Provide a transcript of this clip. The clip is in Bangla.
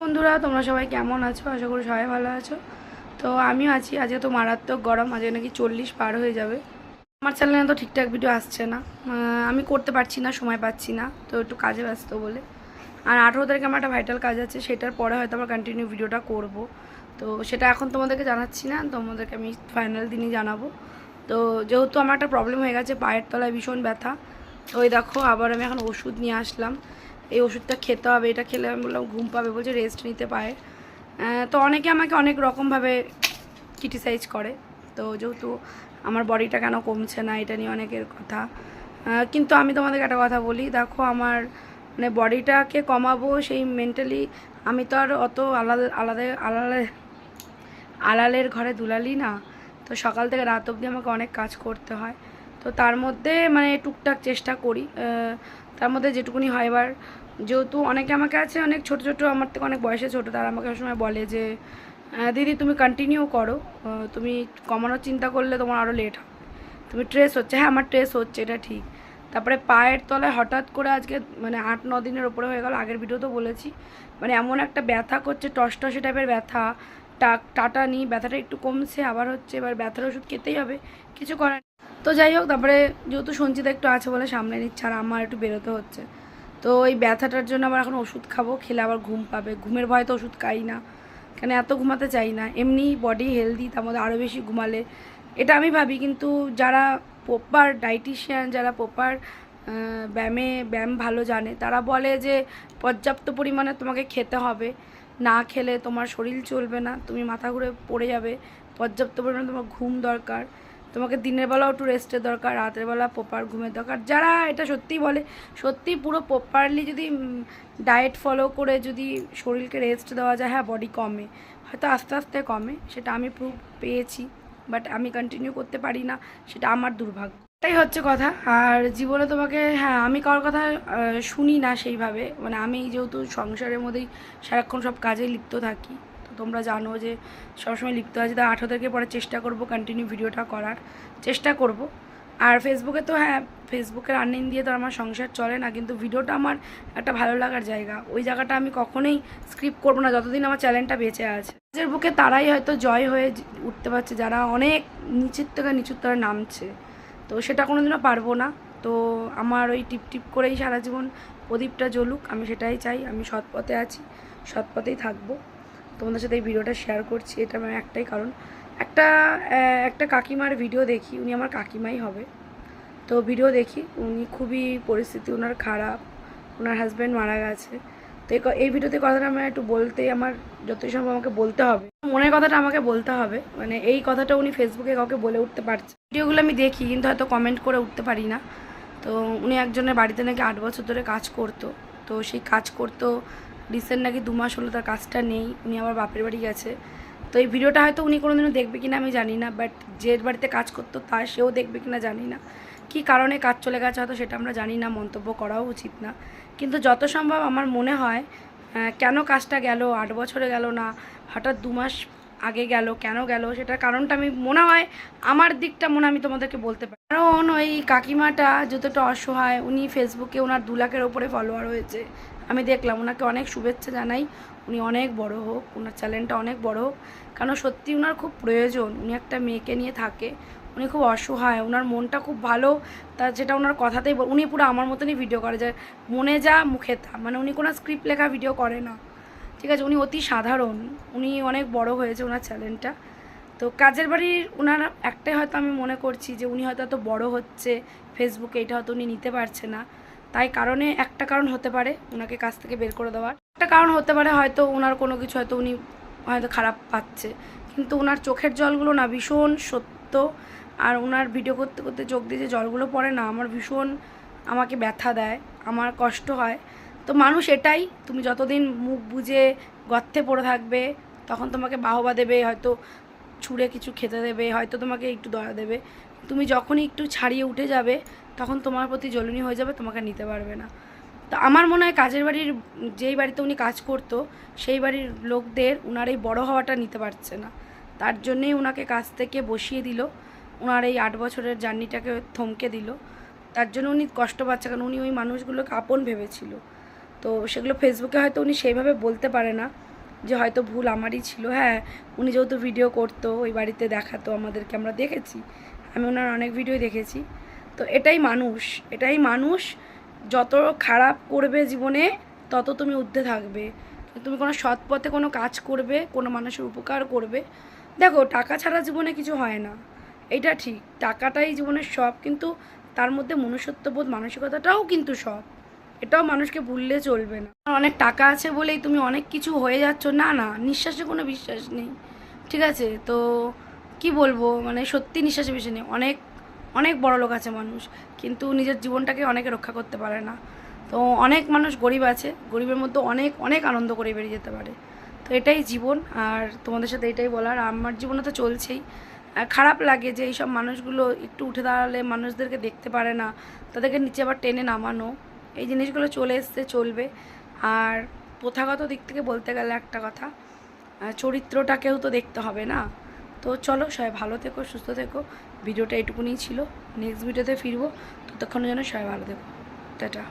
বন্ধুরা, তোমরা সবাই কেমন আছো? আশা করি সবাই ভালো আছো। তো আমিও আছি। আজকে তো মারাত্মক গরম, আজকে নাকি চল্লিশ পার হয়ে যাবে। আমার চ্যানেলে তো ঠিকঠাক ভিডিও আসছে না। আমি করতে পারছি না, সময় পাচ্ছি না, তো একটু কাজে ব্যস্ত বলে। আর আঠেরো তারিখে আমার একটা ভাইটাল কাজ আছে, সেটার পরে হয়তো আবার কন্টিনিউ ভিডিওটা করব। তো সেটা এখন তোমাদেরকে জানাচ্ছি না, তোমাদেরকে আমি ফাইনাল দিনই জানাব। তো যেহেতু আমার একটা প্রবলেম হয়ে গেছে, পায়ের তলায় ভীষণ ব্যথা। তো ওই দেখো, আবার আমি এখন ওষুধ নিয়ে আসলাম। এই ওষুধটা খেতে হবে, এটা খেলে আমি বললাম ঘুম পাবে, বলছে রেস্ট নিতে পারে। তো অনেকে আমাকে অনেক রকমভাবে ক্রিটিসাইজ করে। তো যেহেতু আমার বডিটা কেন কমছে না, এটা নিয়ে অনেকের কথা। কিন্তু আমি তোমাদেরকে একটা কথা বলি, দেখো আমার মানে বডিটাকে কমাবো সেই মেন্টালি আমি তো আর অত আলাদা আলাদা আলাদা, আলালের ঘরে দুলালি না। তো সকাল থেকে রাত অবধি আমাকে অনেক কাজ করতে হয়। তো তার মধ্যে মানে টুকটাক চেষ্টা করি। তার মধ্যে যেটুকুনি হয়। এবার যেহেতু অনেকে আমাকে আছে, অনেক ছোট ছোট, আমার থেকে অনেক বয়সে ছোট, তারা আমাকে সময় বলে যে দিদি, তুমি কন্টিনিউ করো। তুমি কমানোর চিন্তা করলে তোমার আরও লেট হবে। তুমি ট্রেস হচ্ছে। হ্যাঁ আমার ট্রেস হচ্ছে, এটা ঠিক। তারপরে পায়ের তলায় হঠাৎ করে আজকে মানে আট, ন দিনের ওপরে হয়ে গেল, আগের ভিডিওতেও বলেছি। মানে এমন একটা ব্যথা করছে, টসটসে টাইপের ব্যথা। টাক টাটা নিই, ব্যথাটা একটু কমছে, আবার হচ্ছে, এবার ব্যথার ওষুধ খেতেই হবে। কিছু করার। তো যাই হোক, তারপরে যেহেতু সঞ্চিতা একটু আছে বলে সামনে নিচ্ছে আর আমার একটু বেরোতে হচ্ছে। তো এই ব্যথাটার জন্য আবার এখন ওষুধ খাব, খেলে আবার ঘুম পাবে। ঘুমের ভয় তো ওষুধ খাই না। কেন এত ঘুমাতে চাই না। এমনি বডি হেলদি তার মধ্যে আরও বেশি ঘুমালে। এটা আমি ভাবি, কিন্তু যারা প্রপার ডাইটিশিয়ান যারা প্রপার ব্যায়ামে, ব্যায়াম ভালো জানে, তারা বলে যে পর্যাপ্ত পরিমাণে তোমাকে খেতে হবে। না খেলে তোমার শরীর চলবে না, তুমি মাথা ঘুরে পড়ে যাবে। পর্যাপ্ত পরিমাণে তোমার ঘুম দরকার। তোমাকে দিনের বেলাও একটু রেস্টের দরকার, রাতের বেলা প্রপার ঘুমের দরকার। যারা এটা সত্যিই বলে, সত্যি পুরো প্রপারলি যদি ডায়েট ফলো করে যদি শরীরকে রেস্ট দেওয়া যায় হ্যাঁ বডি কমে। হয়তো আস্তে আস্তে কমে, সেটা আমি প্রুফ পেয়েছি বাট আমি কন্টিনিউ করতে পারি না, সেটা আমার দুর্ভাগ্য। এটাই হচ্ছে কথা, আর জীবনে তোমাকে হ্যাঁ আমি কারোর কথা শুনি না সেইভাবে। মানে আমি যেহেতু সংসারের মধ্যেই সারাক্ষণ সব কাজে লিপ্ত থাকি। তোমরা জানো যে সবসময় লিপ্ত আছে তো আঠেরো তারিখের পরে চেষ্টা করব কন্টিনিউ ভিডিওটা করার, চেষ্টা করব। আর ফেসবুকে তো হ্যাঁ ফেসবুকের আর্নিং দিয়ে তো আমার সংসার চলে না, কিন্তু ভিডিওটা আমার একটা ভালো লাগার জায়গা। ওই জায়গাটা আমি কখনোই স্ক্রিপ্ট করব না, যতদিন আমার চ্যানেলটা বেঁচে আছে। নিজের বুকে তারাই হয়তো জয় হয়ে উঠতে পারছে, যারা অনেক নিচের থেকে নিচুর তারা নামছে। তো সেটা কোনোদিনও পারব না। তো আমার ওই টিপ টিপ করেই সারা জীবন প্রদীপটা জ্বলুক, আমি সেটাই চাই, আমি সৎপথে আছি সৎপথেই থাকব। তোমাদের সাথে এই ভিডিওটা শেয়ার করছি, এটা আমার একটাই কারণ। একটা একটা কাকিমার ভিডিও দেখি, উনি আমার কাকিমাই হবে। তো ভিডিও দেখি, উনি খুবই পরিস্থিতি ওনার খারাপ ওনার হাজব্যান্ড মারা গেছে। তো এই ভিডিওতে কথাটা আমার একটু বলতে, আমার যতই সম্ভব আমাকে বলতে হবে। মনের কথাটা আমাকে বলতে হবে মানে এই কথাটা উনি ফেসবুকে কাউকে বলে উঠতে পারছে ভিডিওগুলো আমি দেখি, কিন্তু হয়তো কমেন্ট করে উঠতে পারি না। তো উনি একজনের বাড়িতে নাকি আট বছর ধরে কাজ করতো। তো সেই কাজ করতো রিসেন্ট নাকি দু মাস হলো তার কাজটা নেই, উনি আমার বাপের বাড়ি গেছে। তো এই ভিডিওটা হয়তো উনি কোনোদিনও দেখবে কিনা আমি জানি না বাট যে বাড়িতে কাজ করতো তা সেও দেখবে কিনা জানি না। কি কারণে কাজ চলে গেছে হয়তো সেটা আমরা জানি না, মন্তব্য করাও উচিত না। কিন্তু যত সম্ভব আমার মনে হয় কেন কাজটা গেল, আট বছরে গেল না, হঠাৎ দু মাস আগে গেল, কেন গেল, সেটার কারণটা আমি, মনে হয় আমার দিকটা মনে আমি তোমাদেরকে বলতে পারি। কারণ ওই কাকিমাটা যতটা অসহায়, উনি ফেসবুকে ওনার দু লাখের ওপরে ফলোয়ার হয়েছে। আমি দেখলাম, ওনাকে অনেক শুভেচ্ছা জানাই। উনি অনেক বড় হোক, ওনার চ্যানেলটা অনেক বড় হোক। কারণ সত্যি ওনার খুব প্রয়োজন, উনি একটা মেয়েকে নিয়ে থাকে। উনি খুব অসহায় ওনার মনটা খুব ভালো। তার যেটা ওনার কথাতেই উনি পুরো আমার মতনই ভিডিও করে, যে মনে যা, মুখে তা। মানে উনি কোনো স্ক্রিপ্ট লেখা ভিডিও করে না। ঠিক আছে, উনি অতি সাধারণ, উনি অনেক বড় হয়েছে ওনার চ্যানেলটা। তো কাজের বাড়ির ওনার একটাই হয়তো আমি মনে করছি যে উনি হয়তো এত বড় হচ্ছে ফেসবুকে, এটা হয়তো উনি নিতে পারছে না। তাই কারণে একটা কারণ হতে পারে ওনাকে কাজ থেকে বের করে দেওয়ার। একটা কারণ হতে পারে হয়তো ওনার কোনো কিছু হয়তো উনি হয়তো খারাপ পাচ্ছে। কিন্তু ওনার চোখের জলগুলো না ভীষণ সত্য। আর ওনার ভিডিও করতে করতে চোখ দিয়ে যে জলগুলো পড়ে না, আমার ভীষণ আমাকে ব্যথা দেয়, আমার কষ্ট হয়। তো মানুষ এটাই, তুমি যতদিন মুখ বুজে গর্তে পড়ে থাকবে, তখন তোমাকে বাহবা দেবে, হয়তো ছুঁড়ে কিছু খেতে দেবে, হয়তো তোমাকে একটু দয়া দেবে। তুমি যখনই একটু ছাড়িয়ে উঠে যাবে, তখন তোমার প্রতি জ্বলনি হয়ে যাবে, তোমাকে নিতে পারবে না। তো আমার মনে হয় কাজের বাড়ির, যেই বাড়িতে উনি কাজ করতো, সেই বাড়ির লোকদের ওনার এই বড়ো হওয়াটা নিতে পারছে না। তার জন্যেই ওনাকে কাজ থেকে বসিয়ে দিল ওনার এই আট বছরের জার্নিটাকে থমকে দিল। তার জন্য উনি কষ্ট পাচ্ছে, কারণ উনি ওই মানুষগুলোকে আপন ভেবেছিল। তো সেগুলো ফেসবুকে হয়তো উনি সেইভাবে বলতে পারে না যে হয়তো ভুল আমারই ছিল। হ্যাঁ উনি যেহেতু ভিডিও করতো, ওই বাড়িতে দেখাতো, আমাদেরকে আমরা দেখেছি। আমি ওনার অনেক ভিডিও দেখেছি। তো এটাই মানুষ এটাই মানুষ। যত খারাপ করবে জীবনে, তত তুমি ঊর্ধ্বে থাকবে। তুমি কোনো সৎ পথে কোনো কাজ করবে, কোনো মানুষের উপকার করবে। দেখো, টাকা ছাড়া জীবনে কিছু হয় না। এটা ঠিক, টাকাটাই জীবনের সব, কিন্তু তার মধ্যে মনুষ্যত্ববোধ, মানসিকতাটাও কিন্তু সব। এটাও মানুষকে ভুললে চলবে না। অনেক টাকা আছে বলেই তুমি অনেক কিছু হয়ে যাচ্ছ। না না, নিঃশ্বাসে কোনো বিশ্বাস নেই। ঠিক আছে? তো কি বলব? মানে সত্যি নিঃশ্বাসে বিশ্বাস নেই। অনেক অনেক বড় লোক আছে মানুষ, কিন্তু নিজের জীবনটাকে অনেকে রক্ষা করতে পারে না। তো অনেক মানুষ গরিব আছে। গরিবের মধ্যে অনেক অনেক আনন্দ করে বেরিয়ে যেতে পারে। তো এটাই জীবন। আর তোমাদের সাথে এটাই বলার। আমার জীবনে তো চলছেই। খারাপ লাগে যে এইসব মানুষগুলো একটু উঠে দাঁড়ালে মানুষদেরকে দেখতে পারে না। তাদেরকে নিচে আবার টেনে নামানো। এই জিনিসগুলো চলে এসছে, চলবে। আর প্রথাগত দিক থেকে বলতে গেলে একটা কথা চরিত্রটাকেও তো দেখতে হবে না? তো চলো সবাই ভালো থেকো, সুস্থ থেকো। ভিডিওটা এটুকুনি ছিল। নেক্সট ভিডিওতে ফিরবো, ততক্ষণের যেন সবাই ভালো থেকো। টাটা।